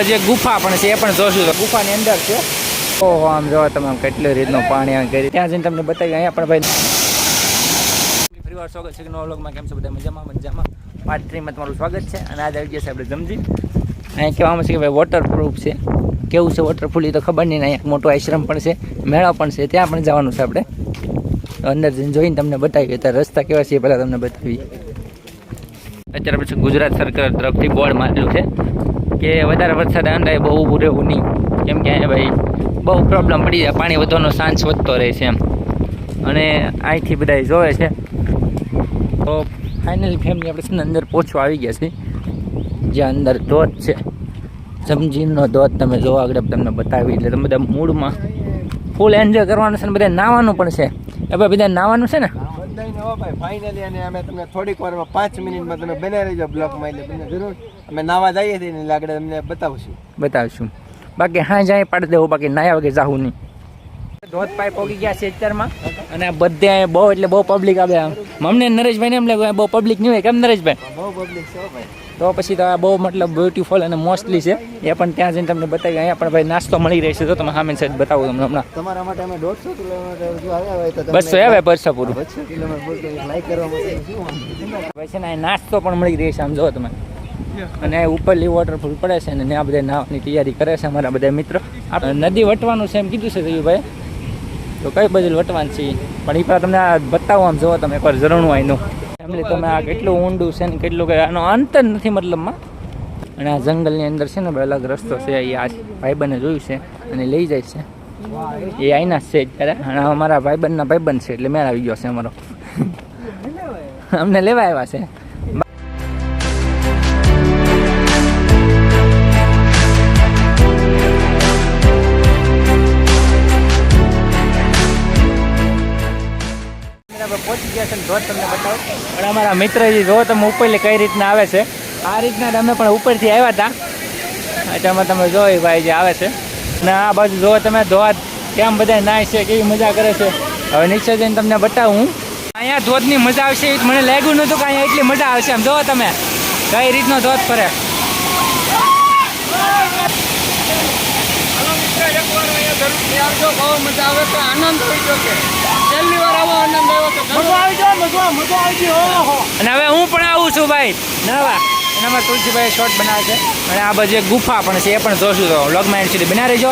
જે ગુફા પણ છે એ પણ જોશું તો ગુફાની અંદર છે. ઓહો, આમ જો તમે કેટલી રીતનું પાણી આમ કરી. ત્યાં જઈને તમને બતાવી અહીંયા પણ ભાઈ. ફરીવાર સ્વાગત છે નવા કેમ છે બધા મજામાં? મજામાં. પાર્ટ થ્રીમાં તમારું સ્વાગત છે. અને આજે આવી છે આપણે જમજી. અહીંયા કહેવામાં છે કે ભાઈ વોટરપ્રૂફ છે. કેવું છે વોટરફૂલ એ તો ખબર નહીં અહીંયા મોટો આશ્રમ પણ છે, મેળા પણ છે. ત્યાં પણ જવાનું છે આપણે. અંદર જઈને જોઈને તમને બતાવીએ. ત્યારે રસ્તા કેવા છે એ પહેલાં તમને બતાવીએ. અત્યારે પછી ગુજરાત સરકાર તરફથી બોર્ડ મારેલું છે. કે વધારે વરસાદ અંદાય બહુ ઊભું રહેવું નહીં. કેમ કે અહીંયા ભાઈ બહુ પ્રોબ્લેમ પડી જાય, પાણી વધવાનો ચાન્સ વધતો રહે છે એમ. અને અહીંથી બધા જોવે છે. તો ફાઇનલી ફેમિલી આપણે છે ને અંદર પહોંચવા આવી ગયા છે જ્યાં અંદર ધોધ છે. જમજીનનો ધોધ તમે જો આગળ તમને બતાવી એટલે તમે બધા મૂડમાં ફૂલ એન્જોય કરવાનું છે ને બધા નાવાનું પણ છે. એ બધા નાવાનું છે ને? બધાય હો ભાઈ ફાઇનલી અને અમે તમને થોડીક વારમાં પાંચ મિનિટમાં તમે બનાવી રહેજો બ્લોકમાં એટલે તમને જરૂર. અમે નાવા જઈએ છીએ લાગડે તમને બતાવશું. બતાવીશું. બાકી હા જાય પાડી દેવું, બાકી નાયા વગર જાવું નહીં. ધોધ પાઇપ પોગી ગયા છે અત્યારમાં. અને બધે બહુ એટલે બહુ પબ્લિક આવે આમ. મમને નરેશભાઈ ને એમ લાગે બહુ પબ્લિક નહીં હોય. કેમ નરેશભાઈ? બહુ પબ્લિક છે ભાઈ. તો પછી તો આ બહુ મતલબ બ્યુટીફુલ અને મોસ્ટલી છે. એ પણ ત્યાં જઈને તમને બતાવી અહીંયા પણ ભાઈ નાસ્તો મળી રહેશે તો તમે સામે સાઈડ બતાવું તમને હમણાં. તમારા માટે અમે દોઢસો કિલોમીટર બસો આવે પરસા પૂરું? પછી છે ને નાસ્તો પણ મળી રહે છે. આમ જો તમે. અને ઉપરલી વોટરફોલ પડે છે ને ત્યાં બધા નાહવાની તૈયારી કરે છે અમારા બધા મિત્રો. નદી વટવાનું છે એમ કીધું છે ભાઈ તો કઈ બાજુ વટવાનું છે? પણ એ પણ તમને આ બતાવો, આમ જોવો તમે એકવાર ઝરણું આઈનું એમને તમે આ કેટલું ઊંડું છે ને કેટલું કંઈ, આનો અંત જ નથી મતલબમાં. અને આ જંગલની અંદર છે ને અલગ રસ્તો છે એ આ ભાઈબંધે જોયું છે અને લઈ જાય છે. એ આઈના છે અત્યારે. અને અમારા ભાઈબંધના ભાઈબંધ છે, એટલે મેળ આવી ગયો છે અમારો. અમને લેવા આવ્યા છે. ધોધ તમને બતાવો. પણ અમારા મિત્રજી જો તમે ઉપરથી કઈ રીતના આવે છે? આ રીતના જ અમે પણ ઉપરથી આવ્યા હતા એટલે તમે જોઈ ભાઈ જે આવે છે. ને આ બાજુ જો તમે ધોધ કેમ બધા નાય છે, કેવી મજા કરે છે. હવે નીચે જઈને તમને બતાવું અહીંયા ધોધની મજા આવશે એ મને લાગ્યું નહોતું કે અહીંયા એટલી મજા આવશે એમ. જોવો તમે કઈ રીતનો ધોધ ફરે. બહુ મજા આવે તો આનંદ થઈ ગયો કે. પહેલી વાર આવો આનંદ આવ્યો તો મજા આવી ગયો મજા મજા આવી ગયો અને હવે હું પણ આવું છું ભાઈ. નવા એનામાં તુલસીભાઈ શોર્ટ બનાવે છે. અને આ બાજુ એક ગુફા પણ છે એ પણ જોશું તો. વ્લોગમાં એન્ડ સુધી બના રહેજો.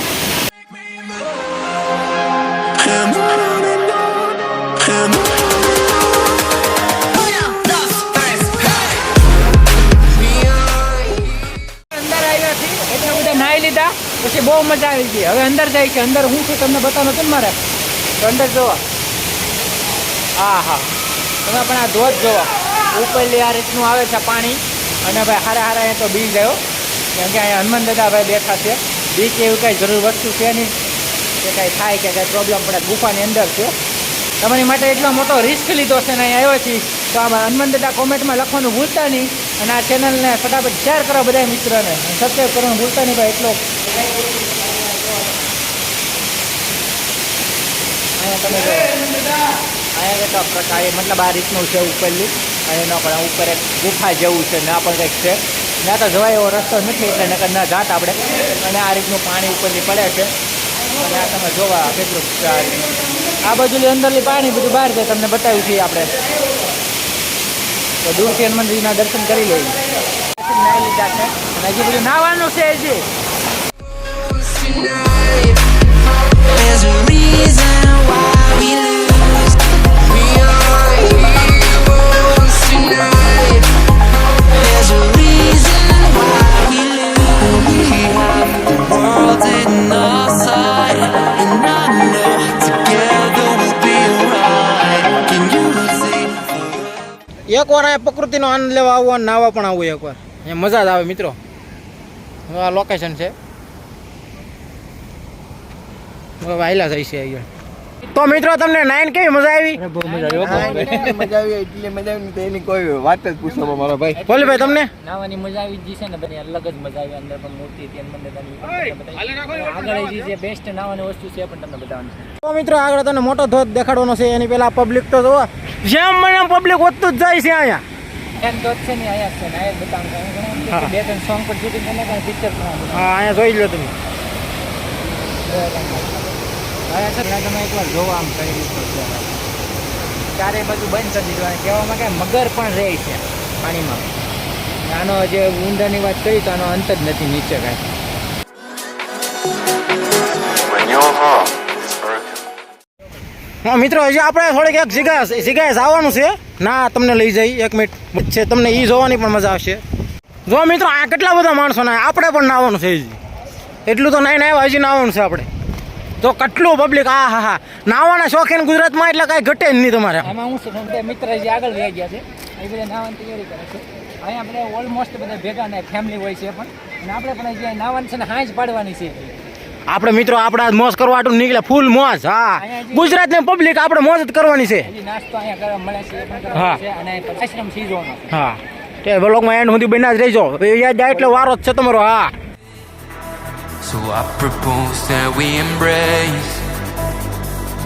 પછી બહુ મજા આવી ગઈ. હવે અંદર જાય છે અંદર હું છું તમને બતાવવાનું હતું ને મારે? તો અંદર જોવા. હા હા. તમે પણ આ ધોધ જોવા. ઉપરલી આ રીતનું આવે છે પાણી. અને ભાઈ હારા હારા અહીંયા તો બી ગયો કેમ કે અહીંયા હનુમાન દાદા ભાઈ બેઠા છે. બીક એવું કાંઈ જરૂર વસ્તુ છે નહીં. કે કાંઈ થાય કે કાંઈ પ્રોબ્લેમ પડે. ગુફાની અંદર છે. તમારી માટે એટલો મોટો રિસ્ક લીધો છે ને અહીંયા આવ્યો છીએ તો આમાં હનુમાન દાદા કોમેન્ટમાં લખવાનું ભૂલતા નહીં. અને આ ચેનલને ફટાફટ શેર કરો બધા મિત્રોને. સબસ્ક્રાઈબ કરવાનું ભૂલતા નહીં ભાઈ, એટલો અહીંયા તો પ્રકાર મતલબ આ રીતનું છે ઉપરલું અને એનો પણ ઉપર એક ગુફા જેવું છે ના પણ કંઈક છે ના તો જવાય એવો રસ્તો નથી એટલે નકર ના જાત આપણે અને આ રીતનું પાણી ઉપરથી પડે છે અને આ તમે જોવા કેટલું આ બાજુની અંદરલી પાણી બધું બહાર છે તમને બતાવ્યું છે આપણે. તો દૂરથી હનુમાનજીના દર્શન કરી લઈએ. નાહી લીધા છે અને હજી બધું નાહવાનું છે હજી. એકવાર અહીંયા પ્રકૃતિનો આનંદ લેવા આવો અને નાવા પણ આવું એકવાર. અહીંયા મજા જ આવે મિત્રો. આ લોકેશન છે. વાયલા થઈ છે અહીંયા. તો મિત્રો તમને નાઈન કેવી મજા આવી? બહુ મજા આવી એટલે મજા આવી? એટલે મજા આવી તો એની કોઈ વાત જ પૂછો મારા ભાઈ. બોલીભાઈ તમને? નાવાની મજા આવી જી છે ને બધી અલગ જ મજા આવી અંદર પણ મૂર્તિ હતી દાદાની આગળ જે બેસ્ટ નાવાની વસ્તુ છે પણ તમને બતાવવાની છે. તો મિત્રો આગળ તમને મોટો ધોધ દેખાડવાનો છે એની પહેલા પબ્લિક તો જોવા. જેમ મને પબ્લિક વધતું જ જાય છે અહીંયા. એમ તો છે ને અહીંયા છે ને અહીંયા કે બે ત્રણ સોંગ પર શૂટિંગ કરીને પણ પિક્ચર હા અહીંયા જોઈ લો તમે. હવે ને, તમે એકવાર જોવા આમ કઈ રીતનું છે. ચારે બાજુ બંધ કરી દીધું. અને કહેવામાં કે મગર પણ રહે છે પાણીમાં. આનો જે ઊંડાની વાત કરી તો આનો અંત જ નથી, નીચે કાંઈ. હા, મિત્રો, હજી આપણે થોડીક એક જગ્યાએ જગ્યાએ જવાનું છે. ના, તમને લઈ જઈ, એક મિનિટ. છે, તમને એ જોવાની પણ મજા આવશે. જો મિત્રો, આ કેટલા બધા માણસો ના, આપણે પણ નાવાનું છે એટલું તો નહીં ના હજી નાવાનું છે આપણે. તો કેટલું પબ્લિક આ હા હા. નાવાના શોખીન ગુજરાતમાં એટલે કાંઈ ઘટે જ નહીં તમારે. આમાં હું શું બે મિત્ર જે આગળ રહી ગયા છે. એ બધા નાવાની તૈયારી કરે છે. અહીંયા આપણે ઓલમોસ્ટ બધા ભેગા ને ફેમિલી હોય છે પણ. અને આપણે પણ જે નાવાની છે ને હાંજ પાડવાની છે. આપણે મિત્રો આપણા મોજ કરવા હાટું નીકળ્યા ફૂલ મોજ હા. ગુજરાતની પબ્લિક આપણે મોજ જ કરવાની છે. હજી નાસ્તો અહીંયા કરવા મળે છે હા. હા. તે બ્લોગમાં એન્ડ સુધી બન્યા જ રહેજો. યાદ જાય એટલે વારો જ છે તમારો હા. So I propose that we embrace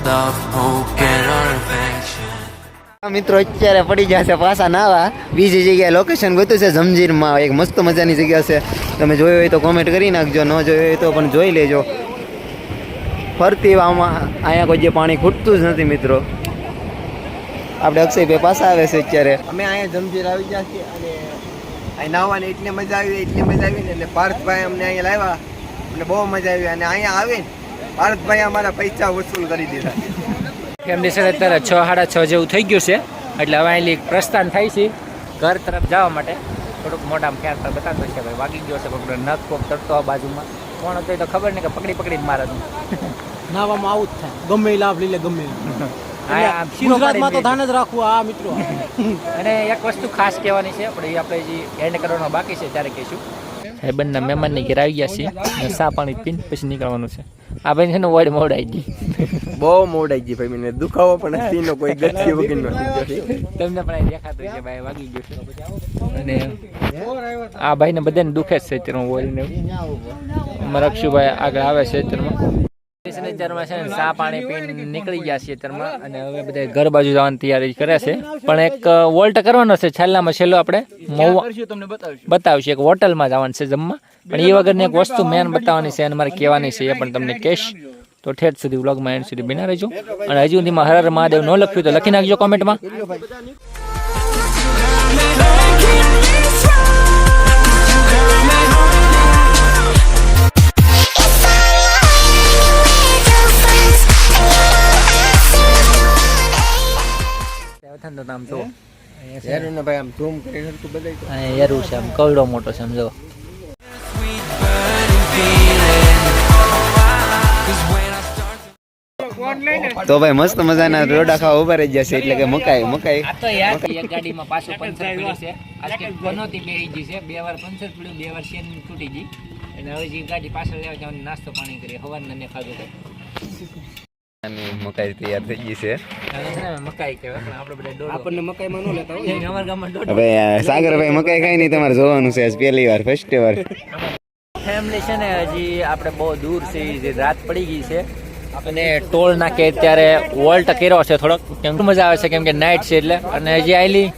love, hope, and our affection. મિત્રો અત્યારે પડી જશે પાછા નાવા. બીજી જગ્યાએ લોકેશન ગોતું છે. જમજીરમાં એક મસ્ત મજાની જગ્યા છે. તમે જોયું હોય તો કોમેન્ટ કરી નાખજો. ન જોયું હોય તો પણ જોઈ લેજો. ફરતી આમાં અહીંયા કોઈ જે પાણી ખૂટતું જ નથી મિત્રો. આપણે અક્ષયભાઈ પાછા આવે છે અત્યારે. અમે અહીંયા જમજીર આવી ગયા છીએ અને અહીં નાવાની એટલી મજા આવી એટલી મજા આવી ને એટલે પાર્થભાઈ અમને અહીંયા લાવ્યા. એટલે બહુ મજા આવી અને અહીંયા આવીને ભારતભાઈ અમારા પૈસા વસૂલ કરી દીધા. ફેમિલી સાથે અત્યારે છ સાડા છ જેવું થઈ ગયું છે. એટલે હવે અહીં પ્રસ્થાન થાય છે. ઘર તરફ જવા માટે. થોડુંક મોટામાં ક્યાં તો બતાવતો છે ભાઈ વાગી ગયો છે પકડો નખ કોક તરતો આ બાજુમાં. કોણ હતો એ તો ખબર નહીં કે પકડી પકડી જ મારે તું નાવામાં આવું જ થાય. ગમે એ લાભ લઈ લે ગમે આ ગુજરાતમાં તો ધ્યાન જ રાખવું આ મિત્રો. અને એક વસ્તુ ખાસ કહેવાની છે આપણે એ આપણે જે એન્ડ કરવાનો બાકી છે ત્યારે કહીશું. ભાઈબંધના મહેમાનની ઘેર આવી ગયા છીએ સા પાણી પીને પછી નીકળવાનું છે. આ ભાઈ છે ને વડ મોડાઈ ગઈ. બહુ મોડાઈ ગઈ ભાઈ મને દુખાવો પણ સીનો કોઈ ગતિ વગર નો તમને પણ દેખાતું છે ભાઈ વાગી ગયું છે. અને આ ભાઈને બધાને દુખે છે અત્યારમાં વોરીને અમારા અક્ષુભાઈ આગળ આવે છે અત્યારમાં. અત્યારમાં છે ને ચા પાણી પીને નીકળી ગયા છે અત્યારમાં અને હવે બધા ઘર બાજુ જવાની તૈયારી કરે છે પણ એક વોલ્ટ કરવાનો છે છેલ્લામાં છેલ્લો આપણે બતાવશે એક હોટલમાં જવાનું છે જમવા પણ એ વગરની એક વસ્તુ મેન બતાવવાની છે અને મારે કહેવાની છે એ પણ તમને કહેશ તો ઠેઠ સુધી વ્લોગમાં એન્ડ સુધી બના રહેજો અને હજુ સુધીમાં હર હર મહાદેવ ન લખ્યું તો લખી નાખજો કોમેન્ટમાં વતન તો આમ જો. યાર ભાઈ આમ ધૂમ કરી હરખું બધાય તો. અને યરુ છે આમ કવડો મોટો છે આમ જો. તો ભાઈ મસ્ત મજાના રોડા ખાવા ઊભા રહી જશે એટલે કે મકાઈ મકાઈ. આ તો યાર એક ગાડીમાં પાછું પંચર પડ્યું છે. આજે કે પનોતી બેહી ગઈ છે. બે વાર પંચર પડ્યું બે વાર ચેન તૂટી ગઈ. અને હવે જે ગાડી પાછળ લેવા જવાની નાસ્તો પાણી કરી હવારના ને ખાધું તો મકાઈ તૈયાર થઈ ગઈ છે. હવે આપણે સાગરભાઈ મકાઈ ખાઈ નહીં તમારે જોવાનું છે આજ પહેલી વાર ફર્સ્ટ વાર. ફેમિલી છે ને હજી આપણે બહુ દૂર છે જે રાત પડી ગઈ છે. અને ટોલ નાખે ત્યારે વોલ્ટ કર્યો છે થોડોક. કેમ કે મજા આવે છે કેમ કે નાઇટ છે એટલે. અને હજી આયલી.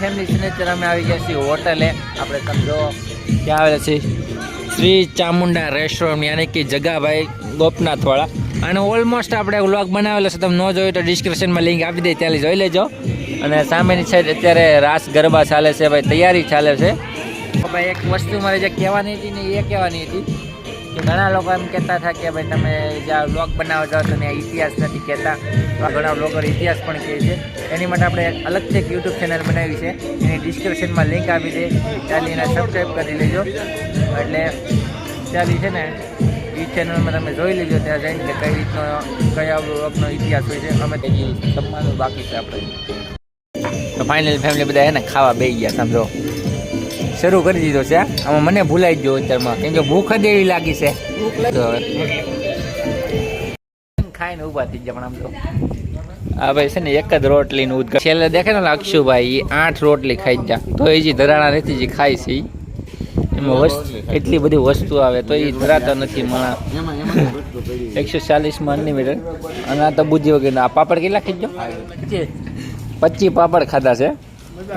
ફેમિલી છે અમે આવી ગયા છીએ હોટલે. આપણે સમજો ક્યાં આવેલા છે શ્રી ચામુંડા રેસ્ટોરન્ટ યાની કે જગાભાઈ ગોપનાથવાળા. અને ઓલમોસ્ટ આપણે વ્લોગ બનાવેલો છે, તમે ન જોયું તો ડિસ્ક્રિપ્શનમાં લિંક આપી દે ત્યાં જોઈ લેજો. અને સામેની સાઈડ અત્યારે રાસ ગરબા ચાલે છે, ભાઈ, તૈયારી ચાલે છે. ભાઈ, એક વસ્તુ મારે જે કહેવાની હતી ને, એ કહેવાની હતી. ઘણા લોકો એમ કહેતા હતા કે ભાઈ તમે જ્યાં વ્લોગ બનાવવા જાઓ છો ત્યાં ઇતિહાસ નથી કહેતા. ઘણા બ્લોગર ઇતિહાસ પણ કહે છે. એની માટે આપણે એક અલગથી એક યુટ્યુબ ચેનલ બનાવી છે. એની ડિસ્ક્રિપ્શનમાં લિંક આપી દે. ચાલી એને સબસ્ક્રાઈબ કરી લેજો. એટલે ચાલી છે ને, એ ચેનલમાં તમે જોઈ લેજો ત્યાં જઈને કે કઈ રીતનો, કયા બ્લોગનો ઇતિહાસ હોય છે. અમે તેની જમવાનું બાકી છે આપણે. તો ફાઇનલી ફેમિલી બધા એને ખાવા બે ગયા, સમજો. શરૂ કરી દીધો છે. આમાં મને ભૂલાઈ ગયો અત્યારમાં. કેમ કે ભૂખ જ એવી લાગી છે. ખાઈને ઊભા થઈ ગયા પણ આમ તો. આ ભાઈ છે ને એક જ રોટલીનું ઉદઘાટન. છેલ્લે દેખે ને અક્ષુભાઈ એ આઠ રોટલી ખાઈ જા તો એ જે ધરાણા નથી, જે ખાય છે. એમાં વસ્તુ, એટલી બધી વસ્તુ આવે તો એ ધરાતા નથી મણા. એકસો ચાલીસમાં અનલિમિટેડ અને આ તો બુદ્ધિ વગર. આ પાપડ કેટલા ખાઈ ગયો? પચીસ પાપડ ખાધા છે.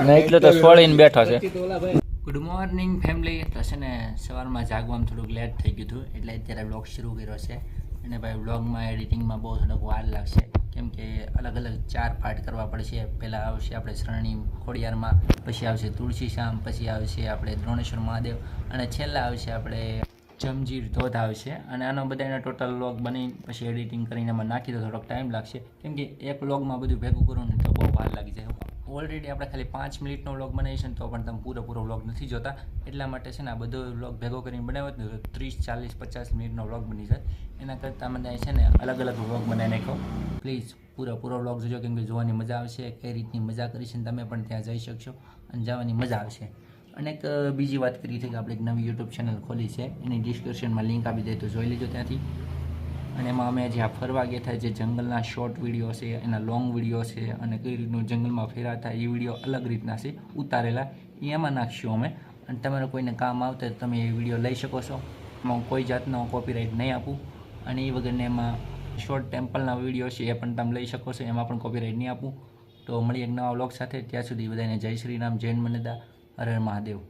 ને એટલો તો સોળીને બેઠો છે. ગુડ મોર્નિંગ ફેમિલી તો છે ને, સવારમાં જાગવામાં થોડુંક લેટ થઈ ગયું હતું. એટલે અત્યારે બ્લોગ શરૂ કર્યો છે. અને ભાઈ બ્લોગમાં એડિટિંગમાં બહુ થોડોક વાર લાગશે. કેમ કે અલગ અલગ ચાર પાર્ટ કરવા પડશે. પહેલાં આવશે આપણે શરણી ખોડિયારમાં, પછી આવશે તુલસી શામ પછી આવશે આપણે દ્રોણેશ્વર મહાદેવ, અને છેલ્લા આવશે આપણે જમજીર ધોધ આવશે. અને આનો બધાને ટોટલ વ્લોગ બની પછી એડિટિંગ કરીને એમાં નાખી દો થોડોક ટાઈમ લાગશે. કેમ કે એક વ્લોગમાં બધું ભેગું કરવું ને તો બહુ વાર લાગી જાય. ઓલરેડી આપણે ખાલી પાંચ મિનિટનો વ્લોગ બનાવીશું તો પણ તમે પૂરેપૂરો વ્લોગ નથી જોતા. એટલા માટે છે ને આ બધો વ્લોગ ભેગો કરીને બનાવ્યો ને તો ત્રીસ, ચાલીસ, પચાસ મિનિટનો વ્લોગ બની જાય. એના કરતાં મને છે ને અલગ અલગ વ્લોગ બનાવી નાખો પ્લીઝ પૂરેપૂરો વ્લોગ જોજો કેમ કે જોવાની મજા આવશે, કઈ રીતની મજા કરીશ ને તમે પણ ત્યાં જઈ શકશો અને જવાની મજા આવશે. અને એક બીજી વાત કરી છે કે આપણે એક નવી યુટ્યુબ ચેનલ ખોલી છે. એની ડિસ્ક્રિપ્શનમાં લિંક આપી દે તો જોઈ લેજો ત્યાંથી. અને એમાં અમે જ્યાં ફરવા ગયા હતા જે જંગલના શોર્ટ વીડિયો છે, એના લોંગ વીડિયો છે, અને કઈ રીતનું જંગલમાં ફેરા થાય એ વીડિયો અલગ રીતના છે, ઉતારેલા. એમાં નાખશું અમે. અને તમારે કોઈને કામ આવતા તો તમે એ વીડિયો લઈ શકો છો. એમાં કોઈ જાતનો કોપીરાઇટ નહીં આપું. અને એ વગરને એમાં શોર્ટ ટેમ્પલના વીડિયો છે, એ પણ તમે લઈ શકો છો. એમાં પણ કોપીરાઇટ નહીં આપું. તો મળી એક નવા વ્લોગ સાથે. ત્યાં સુધી બધાને જય શ્રી રામ જૈન મનેદા હર મહાદેવ.